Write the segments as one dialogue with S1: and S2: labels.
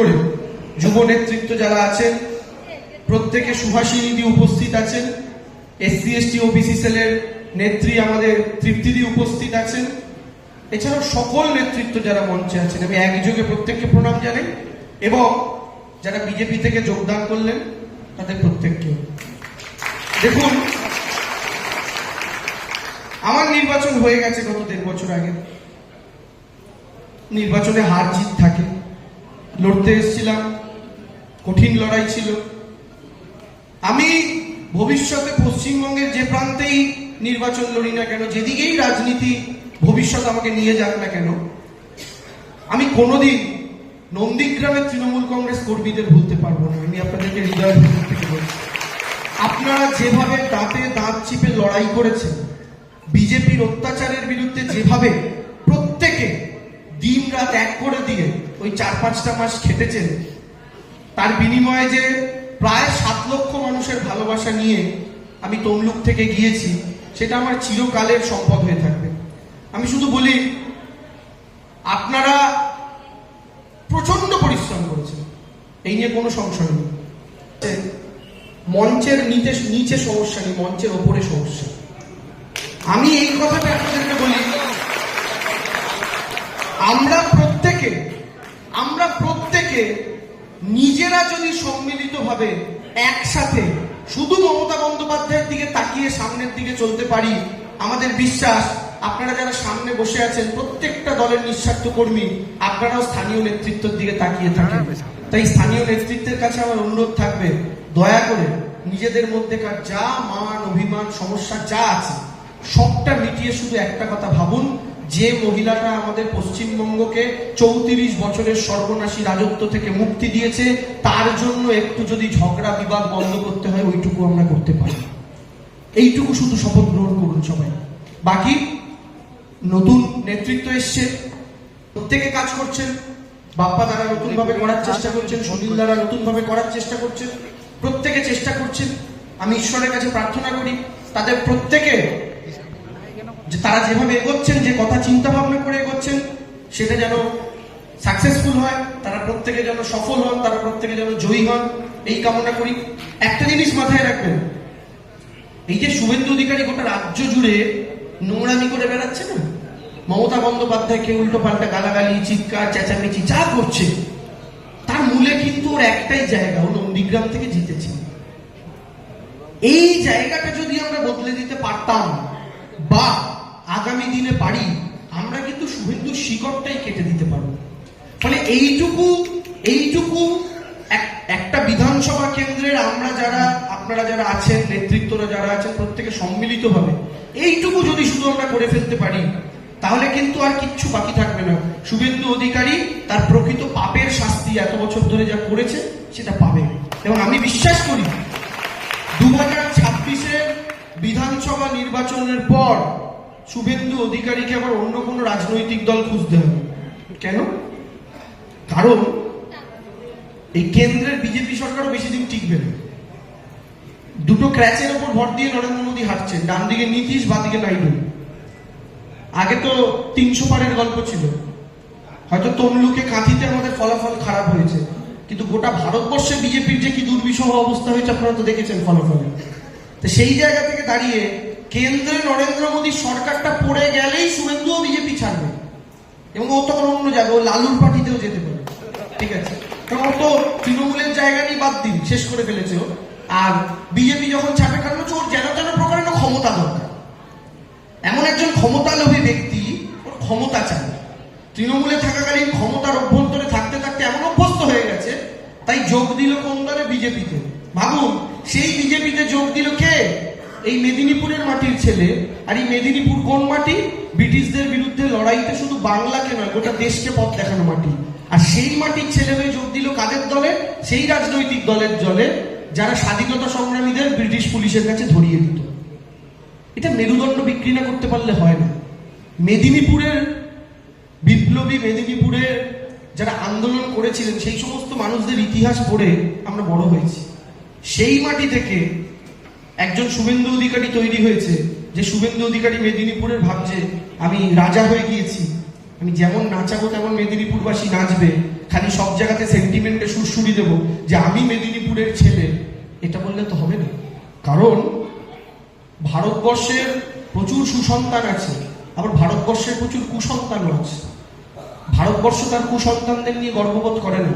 S1: করে যুব নেতৃত্ব যারা আছেন, প্রত্যেকে সুভাষিনীদি উপস্থিত আছেন, এসসি, এসটি, ওবিসি সেলের নেত্রী আমাদের তৃপ্তিদি উপস্থিত আছেন। এছাড়াও সকল নেতৃত্ব যারা মঞ্চে আছেন, আমি একযোগে প্রত্যেককে প্রণাম জানাই এবং যারা বিজেপি থেকে যোগদান করলেন, তাদের প্রত্যেককে। দেখুন, আমার নির্বাচন হয়ে গেছে গত দেড় বছর আগে। নির্বাচনে হার জিত থাকে। লড়তে এসেছিলাম, কঠিন লড়াই ছিল। আমি ভবিষ্যতে পশ্চিমবঙ্গের যে প্রান্তেই নির্বাচন লড়ি না কেন, যেদিকেই রাজনীতি ভবিষ্যৎ আমাকে নিয়ে যাক না কেন, আমি কোনোদিন নন্দীগ্রামের তৃণমূল কংগ্রেস কর্মীদের ভুলতে পারব না। আমি আপনাদেরকে বলছি, আপনারা যেভাবে দাঁতে দাঁত চিপে লড়াই করেছেন, বিজেপির অত্যাচারের বিরুদ্ধে যেভাবে প্রত্যেকে দিন রাত এক করে দিয়ে ওই চার পাঁচটা মাস খেটেছেন। তার বিনিময়ে যে প্রায় সাত লক্ষ মানুষের ভালোবাসা নিয়ে আমি তমলুক থেকে গিয়েছি, সেটা আমার চিরকালের সম্পদ হয়ে থাকবে। আমি শুধু বলি, আপনারা প্রচণ্ড পরিশ্রম করেছেন। এই নিয়ে কোনো সংশয় নেই। মঞ্চের নিচে নিচে সমস্যা নেই, মঞ্চের ওপরে সমস্যা। আমি এই কথাটা আপনাদেরকে বলি, আমরা আমরা প্রত্যেকে নিজেরা যদি সম্মিলিতভাবে একসাথে শুধু মমতা বন্দ্যোপাধ্যায়ের দিকে তাকিয়ে সামনের দিকে চলতে পারি, আমাদের বিশ্বাস, আপনারা যারা সামনে বসে আছেন, প্রত্যেকটা দলের নিঃস্বার্থ কর্মী, আপনারাও স্থানীয় নেতৃত্বের দিকে তাকিয়ে থাকেন। তাই স্থানীয় নেতৃত্বের কাছে আমার অনুরোধ থাকবে, দয়া করে নিজেদের মধ্যেকার যা মান, অভিমান, সমস্যা যা আছে, সবটা মিটিয়ে শুধু একটা কথা ভাবুন যে মহিলাটা আমাদের পশ্চিমবঙ্গকে চৌত্রিশ বছরের সর্বনাশী রাজত্ব থেকে মুক্তি দিয়েছে, তার জন্য একটু যদি ঝগড়া বিবাদ বন্ধ করতে হয়, ওইটুকু আমরা করতে পারি। এইটুকু শুধু শপথ গ্রহণ করুন সবাই। বাকি, নতুন নেতৃত্ব এসছে, প্রত্যেকে কাজ করছেন, বাপ্পা দ্বারা নতুন ভাবে করার চেষ্টা করছেন, সুনীল দ্বারা নতুন ভাবে করার চেষ্টা করছেন, প্রত্যেকে চেষ্টা করছেন। আমি ঈশ্বরের কাছে প্রার্থনা করি, তাদের প্রত্যেকে যে তারা যেভাবে এগোচ্ছেন, যে কথা চিন্তা ভাবনা করে এগোচ্ছেন, সেটা যেন সাকসেসফুল হয়, তারা প্রত্যেকে যেন সফল হন, তারা প্রত্যেকে যেন জয়ী হন, এই কামনা করি। একটা জিনিস মাথায় রাখবেন, এই যে শুভেন্দু অধিকারী গোটা রাজ্য জুড়ে নোংরামি করে বেড়াচ্ছে না? মমতা বন্দ্যোপাধ্যায়কে উল্টো পাল্টা গালাগালি, চিৎকার, চেঁচামেচি, যা করছে, তার মূলে কিন্তু ওর একটাই জায়গা, ও নন্দীগ্রাম থেকে জিতেছে। এই জায়গাটা যদি আমরা বদলে দিতে পারতাম, বা আগামী দিনে পারি আমরা কিন্তু শুভেন্দুর শিকড়টাই কেটে দিতে পারব। ফলে এইটুকু এইটুকু এক- একটা বিধানসভা কেন্দ্রের আমরা যারা, আপনারা যারা আছেন, নেতৃত্বরা যারা আছেন, প্রত্যেকে সম্মিলিত ভাবে, এইটুকু যদি শুধু আমরা করে ফেলতে পারি, তাহলে কিন্তু আর কিচ্ছু বাকি থাকবে না। শুভেন্দু অধিকারী তার প্রকৃত পাপের শাস্তি এত বছর ধরে যা করেছে, সেটা পাবে। এবং আমি বিশ্বাস করি, দু হাজার ছাব্বিশের বিধানসভা নির্বাচনের পর শুভেন্দু অধিকারীকে আবার অন্য কোনো রাজনৈতিক দল খুঁজতে হবে। কেন? কারণ এই কেন্দ্রের বিজেপি সরকারও বেশি দিন টিকবে না। দুটো ক্র্যাচের ওপর ভর দিয়ে নরেন্দ্র মোদী হাঁটছেন। ডান দিকে নীতিশ, বাঁ দিকে নাইডু। আগে তো তিনশো পারের গল্প ছিল। হয়তো তমলুকে কাঁথিতে আমাদের ফলাফল খারাপ হয়েছে। কিন্তু গোটা ভারতবর্ষে বিজেপির যে কি দুর্বিষহ অবস্থা হয়েছে আপনারা তো দেখেছেন ফলাফলে। তো সেই জায়গা থেকে দাঁড়িয়ে কেন্দ্রে নরেন্দ্র মোদী সরকারটা পড়ে গেলেই শুভেন্দুও বিজেপি ছাড়বে। এবং ও তখন অন্য যাবে ও লালুর পার্টিতেও যেতে পারে ঠিক আছে? কারণ ও তো তৃণমূলের জায়গা নিয়ে বাদ দিন, শেষ করে ফেলেছে ও। আর বিজেপি যখন ছাড়বে কারণ ওর যেন তেন প্রকারের ক্ষমতা দরকার। এমন একজন ক্ষমতালোভী ব্যক্তি, ওর ক্ষমতা চায় তৃণমূলে থাকাকালীন ক্ষমতার অভ্যন্তরে থাকতে থাকতে এমন অভ্যস্ত হয়ে গেছে, তাই যোগ দিল কোন দলে? বিজেপিতে ভাবুন, সেই বিজেপিতে যোগ দিল কে? এই মেদিনীপুরের মাটির ছেলে, আর এই মেদিনীপুর কোন মাটি? ব্রিটিশদের বিরুদ্ধে লড়াইতে শুধু বাংলাকে নয়, গোটা দেশকে পথ দেখানো মাটি। আর সেই মাটির ছেলে হয়ে যোগ দিল কাদের দলে? সেই রাজনৈতিক দলের জলে, যারা স্বাধীনতা সংগ্রামীদের ব্রিটিশ পুলিশের কাছে ধরিয়ে দিত। এটা মেরুদণ্ড বিক্রি না করতে পারলে হয় না। মেদিনীপুরের বিপ্লবী মেদিনীপুরে যারা আন্দোলন করেছিলেন, সেই সমস্ত মানুষদের ইতিহাস পড়ে আমরা বড় হয়েছি। সেই মাটি থেকে একজন শুভেন্দু অধিকারী তৈরি হয়েছে, যে শুভেন্দু অধিকারী মেদিনীপুরের ভাবছে, আমি রাজা হয়ে গিয়েছি। আমি যেমন নাচাবো, তেমন মেদিনীপুরবাসী নাচবে। খালি সব জায়গাতে সেন্টিমেন্ট উত্তরসূরি দেব যে আমি মেদিনীপুরের ছেলে। এটা বললে তো হবে না। কারণ ভারতবর্ষের প্রচুর সুসন্তান আছে, আবার ভারতবর্ষের প্রচুর কুসন্তানও আছে। ভারতবর্ষ তার কুসন্তানদের নিয়ে গর্ববোধ করে না।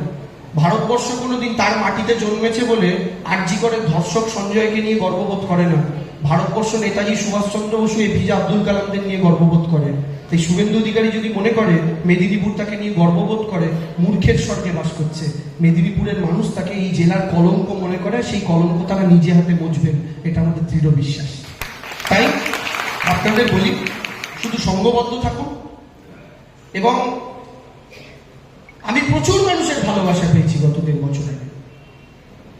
S1: ভারতবর্ষ কোনোদিন তার মাটিতে জন্মেছে বলে আরজি করে ধর্ষক সঞ্জয়কে নিয়ে গর্ববোধ করে না। ভারতবর্ষ নেতাজি সুভাষচন্দ্র বসু এপিজে আব্দুল কালামদের নিয়ে গর্ববোধ করে তাই শুভেন্দু অধিকারী যদি মনে করে, মেদিনীপুর তাকে নিয়ে গর্ববোধ করে, মূর্খের স্বর্গে বাস করছে। মেদিনীপুরের মানুষ তাকে এই জেলার কলঙ্ক মনে করে, সেই কলঙ্ক তারা নিজে হাতে বুঝবেন এটা আমাদের দৃঢ় বিশ্বাস। তাই আপনাদের বলি, শুধু সঙ্গবদ্ধ থাকুন, এবং আমি প্রচুর মানুষের ভালোবাসা পেয়েছি গত দেড় বছর আগে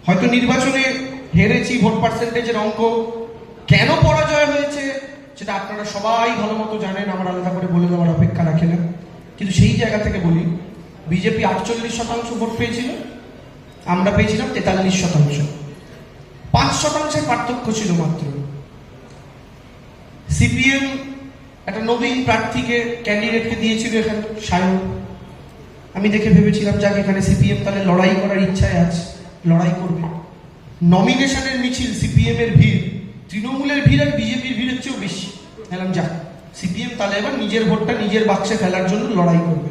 S1: হয়তো নির্বাচনে হেরেছি, ভোট পার্সেন্টেজের অঙ্ক কেন পরাজয় হয়েছে, সেটা আপনারা সবাই ভালো মতো জানেন, আমার আলাদা করে বলে দেওয়ার অপেক্ষা রাখে না। কিন্তু সেই জায়গা থেকে বলি, বিজেপি আটচল্লিশ শতাংশ ভোট পেয়েছিল, আমরা পেয়েছিলাম তেতাল্লিশ শতাংশ। পাঁচ শতাংশের পার্থক্য ছিল মাত্র। সিপিএম একটা নবীন প্রার্থীকে ক্যান্ডিডেটকে দিয়েছিল এখানে, সায়ন। আমি দেখে ভেবেছিলাম, যাক, এখানে সিপিএম তাহলে লড়াই করার ইচ্ছায় আছে লড়াই করবে। নমিনেশনের মিছিল সিপিএম এর ভিড়, তৃণমূলের ভিড় আর বিজেপির ভিড়ের চেয়েও বেশি। এলাম যাক সিপিএম তাহলে এবার নিজের ভোটটা নিজের বাক্সে ফেলার জন্য লড়াই করবে।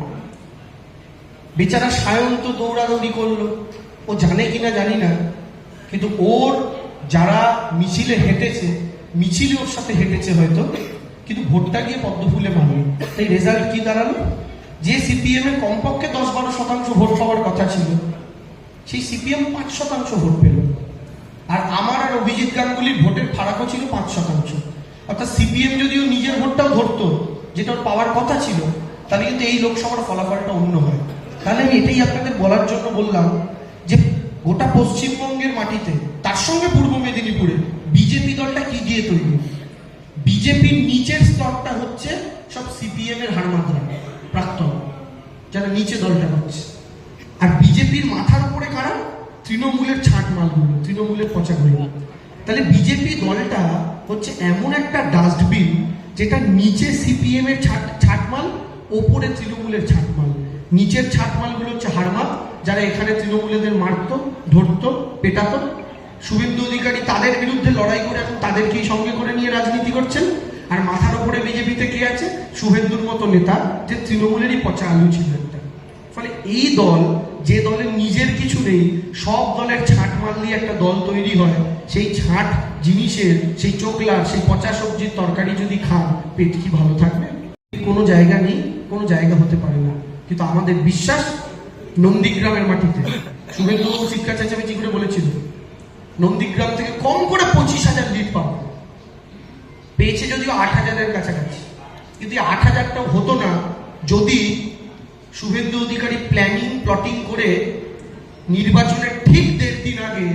S1: বেচারা সায়ন তো দৌড়াদৌড়ি করল। ও জানে কিনা জানি না, কিন্তু ওর যারা মিছিলে হেঁটেছে, মিছিলে ওর সাথে হেঁটেছে হয়তো, কিন্তু ভোটটা গিয়ে পদ্মফুলে মানল তাই রেজাল্ট কি দাঁড়াল? যে সিপিএম এর কমপক্ষে দশ বারো শতাংশ ভোট পাওয়ার কথা ছিল, সেই সিপিএম পাঁচ শতাংশ ভোট পেল। আর আমার আর অভিজিৎ গাঙ্গুলির ভোটের ফারাকও ছিল পাঁচ শতাংশ। অর্থাৎ সিপিএম যদিও নিজের ভোটটাও ধরতো, যেটা ওর পাওয়ার কথা ছিল, তাহলে কিন্তু এই লোকসভার ফলাফলটা অন্য হয়। তাহলে আমি এটাই আপনাদের বলার জন্য বললাম যে গোটা পশ্চিমবঙ্গের মাটিতে, তার সঙ্গে পূর্ব মেদিনীপুরে, বিজেপি দলটা কি দিয়ে তৈরি? বিজেপির নিচের স্তরটা হচ্ছে সব সিপিএম এর হারমাত্রা প্রাক্তন যারা নিচে দলটা হচ্ছে। আর বিজেপির মাথার তৃণমূলের ছাট মালগুলো তৃণমূলের পচাগুলো তাহলে বিজেপি দলটা হচ্ছে এমন একটা ডাস্টবিন যেটা নিচে সিপিএম এর ছাট ছাটমাল ওপরে তৃণমূলের ছাটমাল নিচের ছাটমালগুলো হচ্ছে হারমাল যারা এখানে তৃণমূলেদের মারতো, ধরতো, পেটাত। শুভেন্দু অধিকারী তাদের বিরুদ্ধে লড়াই করে এখন তাদেরকেই সঙ্গে করে নিয়ে রাজনীতি করছেন। আর মাথার ওপরে বিজেপিতে কে আছে? শুভেন্দুর মতো নেতা, যে তৃণমূলেরই পচা আলু ছিল একটা। ফলে এই দল যে দলের নিজের কিছু নেই, সব দলের ছাট মারলে একটা দল তৈরি হয়। সেই ছাট জিনিসের, সেই চোখলার, সেই পচা সবজির তরকারি যদি খান, পেট কি ভালো থাকবে? কোনো জায়গা নেই, কোনো জায়গা হতে পারে না। কিন্তু আমাদের বিশ্বাস নন্দীগ্রামের মাটিতে। শুভেন্দু শিক্ষা চেঁচামেচি করে বলেছিল, নন্দীগ্রাম থেকে কম করে পঁচিশ হাজার লিড পাবো। পেয়েছে যদিও আট হাজারের কাছাকাছি। কিন্তু আট হাজারটাও হতো না যদি শুভেন্দু অধিকারী প্ল্যানিং প্লটিং করে নির্বাচনের ঠিক দেড় দিন আগে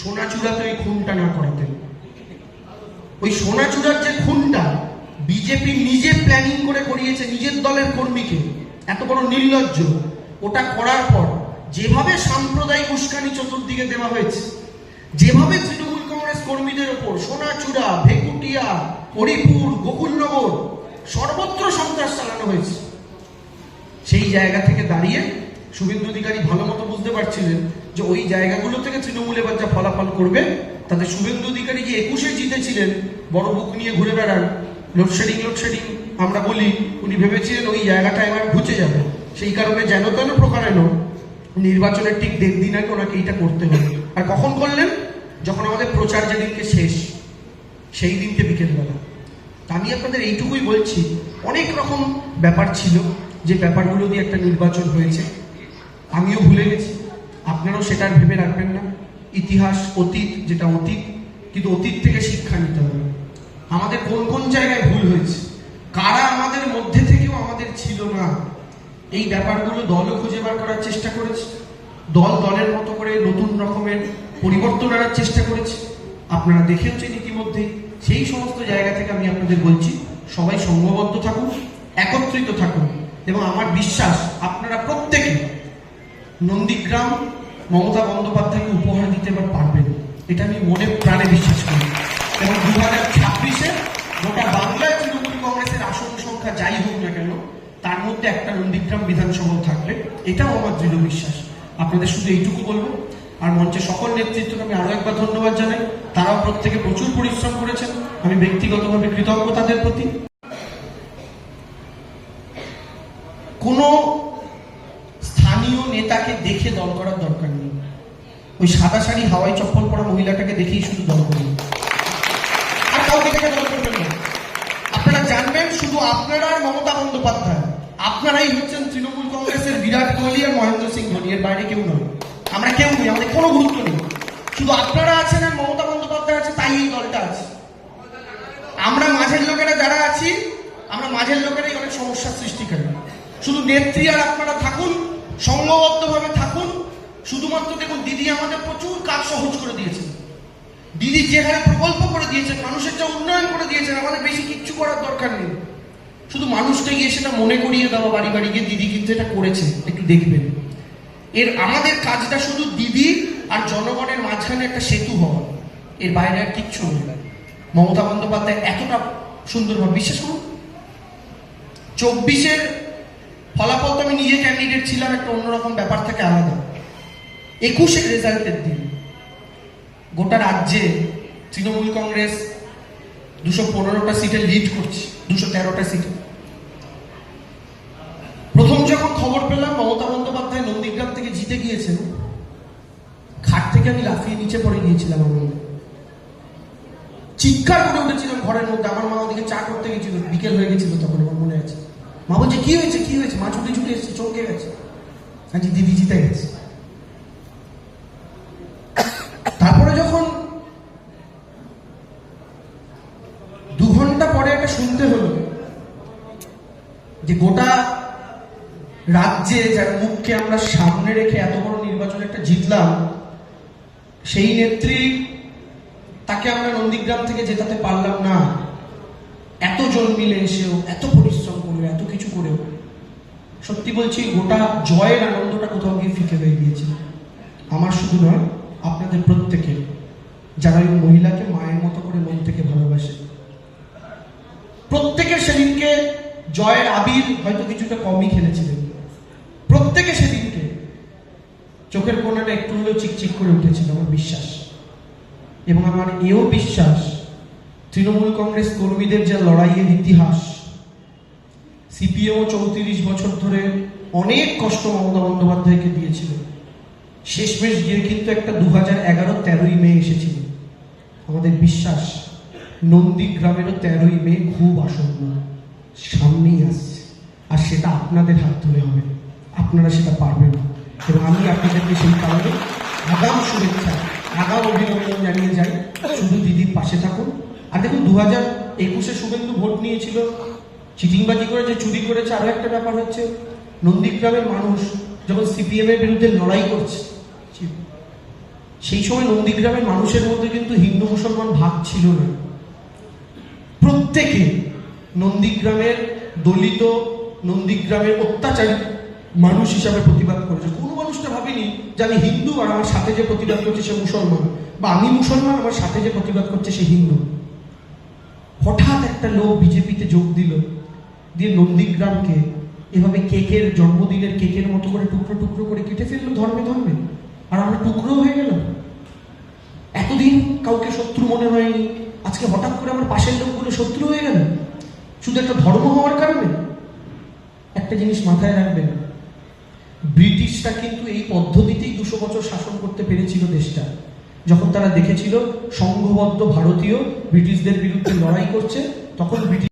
S1: সোনাচূড়াতে ওই খুনটা না করাতেন। ওই সোনাচূড়ার যে খুনটা বিজেপি নিজে প্ল্যানিং করে করিয়েছে নিজের দলের কর্মীকে, এত বড় নির্লজ্জ। ওটা করার পর যেভাবে সাম্প্রদায়িক উস্কানি চতুর্দিকে দেওয়া হয়েছে, যেভাবে তৃণমূল কংগ্রেস কর্মীদের ওপর সোনাচূড়া, ভেকুটিয়া, হরিপুর, গোকুলনগর সর্বত্র সন্ত্রাস চালানো হয়েছে। সেই জায়গা থেকে দাঁড়িয়ে শুভেন্দু অধিকারী ভালো মতো বুঝতে পারছিলেন যে ওই জায়গাগুলো থেকে তৃণমূল এবার যা ফলাফল করবে, তাতে শুভেন্দু অধিকারী যে একুশে জিতেছিলেন, বড় বুক নিয়ে ঘুরে বেড়ান, লোডশেডিং লোডশেডিং, আমরা বলি, উনি ভেবেছিলেন ওই জায়গাটা এবার ঘুচে যাবে। সেই কারণে যেন তেন প্রকারেণ নির্বাচনের ঠিক দেড় দিন আগে ওনাকে এইটা করতে হবে আর কখন করলেন? যখন আমাদের প্রচার যেদিনকে শেষ, সেই দিনকে বিকেলবেলা। আমি আপনাদের এইটুকুই বলছি, অনেক রকম ব্যাপার ছিল যে ব্যাপারগুলো দিয়ে একটা নির্বাচন হয়েছে, আমিও ভুলে গেছি। আপনারাও সেটা আর ভেবে রাখবেন না। ইতিহাস, অতীত, যেটা অতীত, কিন্তু অতীত থেকে শিক্ষা নিতে হবে। আমাদের কোন কোন জায়গায় ভুল হয়েছে? কারা আমাদের মধ্যে থেকেও আমাদের ছিল না? এই ব্যাপারগুলো দলও খুঁজে বার করার চেষ্টা করেছে। দল দলের মতো করে নতুন রকমের পরিবর্তন আনার চেষ্টা করেছে। আপনারা দেখেওছেন ইতিমধ্যে, সেই সমস্ত জায়গা থেকে আমি আপনাদের বলছি, সবাই সংঘবদ্ধ থাকুন, একত্রিত থাকুন। এবং আমার বিশ্বাস আপনারা প্রত্যেকে নন্দীগ্রাম মমতা বন্দ্যোপাধ্যায়কে উপহার দিতে এবার পারবেন। এটা আমি মনে প্রাণে বিশ্বাস করি। এবং দু হাজার ছাব্বিশে গোটা বাংলায় তৃণমূল কংগ্রেসের আসন সংখ্যা যাই হোক না কেন, তার মধ্যে একটা নন্দীগ্রাম বিধানসভা থাকবে এটাও আমার দৃঢ় বিশ্বাস। আপনাদের শুধু এইটুকু বলব। আর মঞ্চে সকল নেতৃত্বকে আমি আরও একবার ধন্যবাদ জানাই। তারাও প্রত্যেকে প্রচুর পরিশ্রম করেছেন। আমি ব্যক্তিগতভাবে কৃতজ্ঞ তাদের প্রতি। কোনো স্থানীয় নেতাকে দেখে দল করার দরকার নেই। ওই সাদা শাড়ি, হাওয়াই চপ্পল পরা মহিলাটাকে দেখেই শুধু দল করুন আর কাউকে দেখে দল করবেন না। আপনারা জানবেন, শুধু আপনারা আর মমতা বন্দ্যোপাধ্যায়। আপনারাই হচ্ছেন তৃণমূল কংগ্রেসের বিরাট কোহলি আর মহেন্দ্র সিং ধোনি। এর বাইরে কেউ নয়। আমরা কেউ নেই, আমাদের কোনো গুরুত্ব নেই। শুধু আপনারা আছেন আর মমতা বন্দ্যোপাধ্যায় আছে, তাই এই দলটা আছে। আমরা মাঝের লোকেরা যারা আছি, আমরা মাঝের লোকেরাই অনেক সমস্যার সৃষ্টিকারী শুধু নেত্রী আর আপনারা থাকুন সংঘবদ্ধভাবে থাকুন। শুধুমাত্র দেখুন, দিদি আমাদের প্রচুর কাজ সহজ করে দিয়েছেন। দিদি যে হারে প্রকল্প করে দিয়েছেন, মানুষের যা উন্নয়ন করে দিয়েছেন, আমাদের বেশি কিচ্ছু করার দরকার নেই। শুধু মানুষকে গিয়ে সেটা মনে করিয়ে দেওয়া, বাড়ি বাড়ি গিয়ে দিদি কিন্তু এটা করেছে, একটু দেখবেন। এর আমাদের কাজটা শুধু দিদি আর জনগণের মাঝখানে একটা সেতু হওয়া, এর বাইরে আর কিচ্ছু নেই। মমতা বন্দ্যোপাধ্যায় এতটা সুন্দরভাবে, বিশ্বাস করুন? চব্বিশের ফলাফল তো আমি নিজে ক্যান্ডিডেট ছিলাম, একটা অন্যরকম ব্যাপার থেকে আলাদা। একুশের রেজাল্টের দিন। গোটা রাজ্যে তৃণমূল কংগ্রেস দুশো পনেরোটা সিটে লিড করছে, দুশো তেরোটা সিটে। প্রথম যখন খবর পেলাম, মমতা বন্দ্যোপাধ্যায় নন্দীগ্রাম থেকে জিতে গিয়েছেন, খাট থেকে আমি লাফিয়ে নিচে পড়ে গিয়েছিলাম মনে। চিৎকার করে উঠেছিলাম ঘরের মধ্যে, আমার মা ওদিকে চা করতে গেছিল, বিকেল হয়ে গেছিল তখন আমার মনে। মা বলছে কি হয়েছে? কি হয়েছে? মা ছুটে ছুটে এসেছে চমকে গেছে আজকে দিদি জিতে গেছে। তারপরে যখন দু ঘণ্টা পরে একটা শুনতে হলো যে গোটা রাজ্যে যার মুখকে আমরা সামনে রেখে এত বড় নির্বাচন একটা জিতলাম, সেই নেত্রী তাকে আমরা নন্দীগ্রাম থেকে জেতাতে পারলাম না। এত জন মিলে এসেও, এত পরিশ্রম করে এত কিছু করেও। সত্যি বলছি, গোটা জয়ের আনন্দটা কোথাও গিয়ে ফিকে হয়ে গিয়েছিল। আমার শুধু নয়, আপনাদের প্রত্যেকে, যারা ওই মহিলাকে মায়ের মতো করে মন থেকে ভালোবাসে। প্রত্যেকের সেদিনকে জয়ের আবির হয়তো কিছুটা কমই খেলেছিলেন। প্রত্যেকে সেদিনকে চোখের কোণাটা একটু হলেও চিকচিক করে উঠেছিল আমার বিশ্বাস। এবং আমার এও বিশ্বাস, তৃণমূল কংগ্রেস কর্মীদের যে লড়াইয়ের ইতিহাস সিপিএম চৌত্রিশ বছর ধরে অনেক কষ্ট মমতা বন্দ্যোপাধ্যায়কে দিয়েছিল। শেষমেশ গিয়ে কিন্তু একটা দু হাজার এগারো তেরোই মে এসেছিল। আমাদের বিশ্বাস, নন্দীগ্রামেরও তেরোই মে খুব আসন্ন। সামনেই আসছে। আর সেটা আপনাদের হাত ধরে হবে। আপনারা সেটা পারবেন এবং আমি আপনাদেরকে সেই কারণে আগাম শুভেচ্ছা, আগাম অভিনন্দন জানিয়ে যাই। শুধু দিদির পাশে থাকুন। আর দেখুন দু হাজার একুশে শুভেন্দু ভোট নিয়েছিল। চিটিংবাজি করেছে, চুরি করেছে, আরও একটা ব্যাপার হচ্ছে নন্দীগ্রামের মানুষ যখন সিপিএম এর বিরুদ্ধে লড়াই করছে, সেই সময় নন্দীগ্রামের মানুষের মধ্যে কিন্তু হিন্দু মুসলমান ভাগ ছিল না। প্রত্যেকে নন্দীগ্রামের দলিত নন্দীগ্রামের অত্যাচারী মানুষ হিসাবে প্রতিবাদ করেছে। কোনো মানুষটা ভাবেনি যে আমি হিন্দু আর আমার সাথে যে প্রতিবাদ করছে সে মুসলমান, বা আমি মুসলমান, আমার সাথে যে প্রতিবাদ করছে সে হিন্দু। হঠাৎ একটা লোক বিজেপিতে যোগ দিল। দিয়ে নন্দীগ্রামকে এভাবে কেকের জন্মদিনের কেকের মতো করে টুকরো টুকরো করে কেটে ফেলল ধর্মে ধর্মে। আর আমরা টুকরো হয়ে গেলাম। এতদিন কাউকে শত্রু মনে হয়নি। আজকে হঠাৎ করে আমার পাশের লোকগুলো শত্রু হয়ে গেল শুধু একটা ধর্ম হওয়ার কারণে। একটা জিনিস মাথায় রাখবেন, ব্রিটিশরা কিন্তু এই পদ্ধতিতেই দুশো বছর শাসন করতে পেরেছিল দেশটা। যখন তারা দেখেছিল, সংঘবদ্ধ ভারতীয় ব্রিটিশদের বিরুদ্ধে লড়াই করছে, তখন ব্রিটিশ